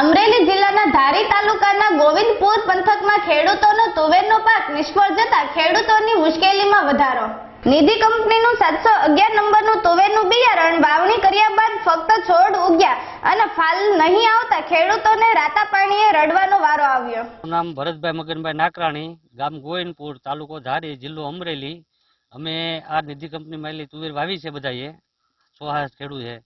અમરેલી જિલ્લાના ધારી તાલુકાના ગોવિંદપુર પંથકમાં ખેડૂતોનો તુવેરનો પાક નિષ્ફળ જતા ખેડૂતોની મુશ્કેલીમાં વધારો. નિધિ કંપનીનું સાતસો અગિયાર નંબરનું તુવેરનું બિયારણ વાવણી કર્યા બાદ ફક્ત છોડ ઉગ્યા અને ફાલ નહીં આવતા ખેડૂતોને રાતા પાણીએ રડવાનો વારો આવ્યો. નામ ભરતભાઈ મગનભાઈ નાકરાણી, ગામ ગોવિંદપુર, તાલુકો ધારી, જિલ્લો અમરેલી. અમે આ નિધિ કંપનીમાં આવેલી તુવેર વાવી છે બધાએ. સો ખેડૂત છે.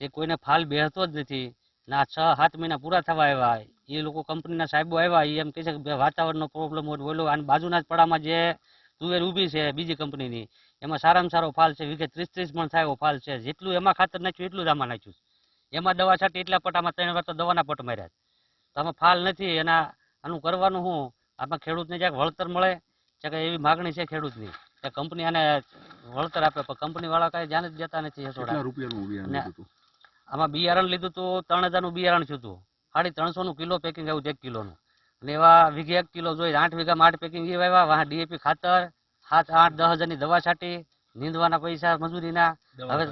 એ કોઈને ફાલ બેહતો જ નથી. ના છ સાત મહિના પૂરા થવા આવ્યા. એ લોકો કંપનીના સાહેબો આવ્યા એ એમ કહે છે કે વાતાવરણનો પ્રોબ્લેમ હોય બોલો. અને બાજુના જ પડામાં જે તુવેર ઊભી છે બીજી કંપનીની એમાં સારામાં સારો ફાલ છે. વીઘે ત્રીસ ત્રીસ પણ થાય એવો ફાલ છે. જેટલું એમાં ખાતર નાખ્યું એટલું જ આમાં નાખ્યું એમાં દવા છાંટી એટલા પટામાં ત્રણ વાર તો દવાના પટ માર્યા. તો આમાં ફાલ નથી. એના આનું કરવાનું શું આમાં ખેડૂતને જ્યાં વળતર મળે? છે કે એવી માગણી છે ખેડૂતની કે કંપની આને વળતર આપે. પણ કંપની વાળા કાંઈ ધ્યાન જ દેતા નથી રૂપિયાનું આમાં બિયારણ લીધું હતું ત્રણ હજારનું બિયારણ થયું હતું સાડી ત્રણસોનું કિલો પેકિંગ આવ્યું એક કિલોનું. અને એવા વીઘે એક કિલો જોઈએ આઠ વીઘામાં આઠ પેકિંગ એ વાવ્યા વાહ ડીએપી ખાતર સાત આઠ દસ હજારની દવા છાંટી નીંદવાના પૈસા મજૂરીના. હવે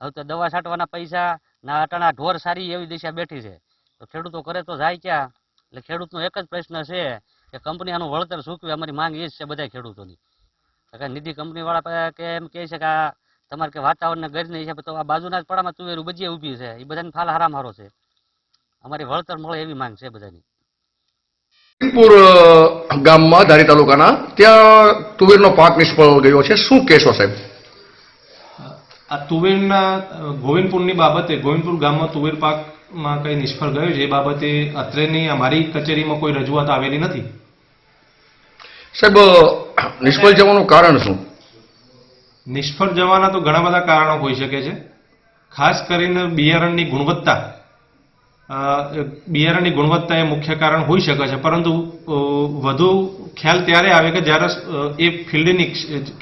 હવે તો દવા છાંટવાના પૈસા ના અટાણા ઢોર સારી એવી દિશા બેઠી છે. તો ખેડૂતો કરે તો જાય ક્યાં? એટલે ખેડૂતનો એક જ પ્રશ્ન છે કે કંપની આનું વળતર ચૂકવે અમારી માંગ એ જ છે બધા ખેડૂતોની. નિધિ કંપની વાળા કે એમ કહે છે કે આ તમારે કે વાતાવરણ ગરજના હિસાબે તો આ બાજુના જ પડામાં તુવેરું બજીએ ઊભી છે. એ બધાને ફાલ હારામ હારો છે. અમારી વળતર મળે એવી માંગ છે બધાની. પૂર ગામમાં ધારી તાલુકાના ત્યાં તુવેરનો પાક નિષ્ફળ ગયો છે. શું કહેશો સાહેબ? આ તુવેરના ગોવિંદપુરની બાબતે ગોવિંદપુર ગામમાં તુવેર પાકમાં કંઈ નિષ્ફળ ગયો છે? એ બાબતે અત્રેની અમારી કચેરીમાં કોઈ રજૂઆત આવેલી નથી. સાહેબ નિષ્ફળ જવાનું કારણ શું? નિષ્ફળ જવાના તો ઘણા બધા કારણો હોઈ શકે છે. ખાસ કરીને બિયારણની ગુણવત્તા. બિયારણની ગુણવત્તા એ મુખ્ય કારણ હોઈ શકે છે. પરંતુ વધુ ખ્યાલ ત્યારે આવે કે જ્યારે એ ફિલ્ડની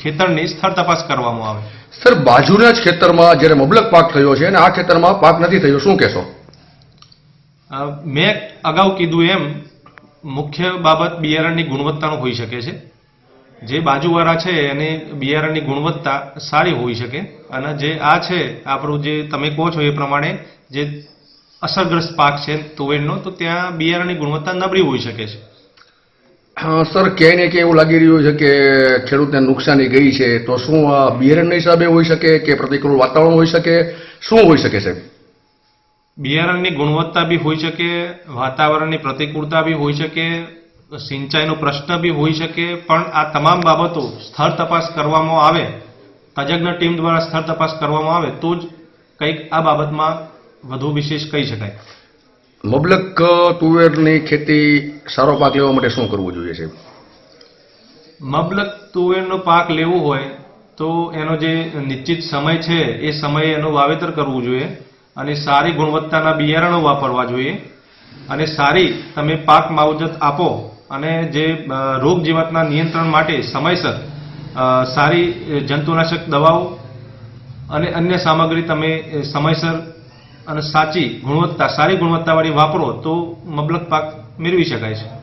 ખેતરની સ્થળ તપાસ કરવામાં આવે. સર બાજુના જ ખેતરમાં જ્યારે મબલક પાક થયો છે અને આ ખેતરમાં પાક નથી થયો શું કહેશો? મેં અગાઉ કીધું એમ મુખ્ય બાબત બિયારણની ગુણવત્તાનું હોઈ શકે છે. જે બાજુવાળા છે એની બિયારણની ગુણવત્તા સારી હોઈ શકે અને જે આ છે આપણું જે તમે કહો છો એ પ્રમાણે જે અસરગ્રસ્ત પાક છે તુવેરનો તો ત્યાં બિયારણની ગુણવત્તા નબળી હોઈ શકે છે. સર ક્યાંય ને ક્યાંય એવું લાગી રહ્યું છે કે ખેડૂતને નુકસાની ગઈ છે તો શું બિયારણના હિસાબે હોઈ શકે કે પ્રતિકૂળ વાતાવરણ હોઈ શકે? શું હોઈ શકે સાહેબ? બિયારણની ગુણવત્તા બી હોઈ શકે વાતાવરણની પ્રતિકૂળતા બી હોઈ શકે સિંચાઈનો પ્રશ્ન બી હોઈ શકે પણ આ તમામ બાબતો સ્થળ તપાસ કરવામાં આવે તજજ્ઞ ટીમ દ્વારા સ્થળ તપાસ કરવામાં આવે તો જ કંઈક આ બાબતમાં વધુ વિશેષ કહી શકાય. મબલક તુવેરની ખેતી સારો પાક લેવા માટે શું કરવું જોઈએ છે મબલક તુવેરનો પાક લેવો હોય તો એનો જે નિશ્ચિત સમય છે એ સમયે એનું વાવેતર કરવું જોઈએ અને સારી ગુણવત્તાના બિયારણો વાપરવા જોઈએ અને સારી તમે પાક માવજત આપો અને જે રોગ જીવાતના નિયંત્રણ માટે સમયસર સારી જંતુનાશક દવાઓ અને અન્ય સામગ્રી તમે સમયસર અને સાચી ગુણવત્તા, સારી ગુણવત્તાવાળી વાપરો તો મબલક પાક મેળવી શકાય છે.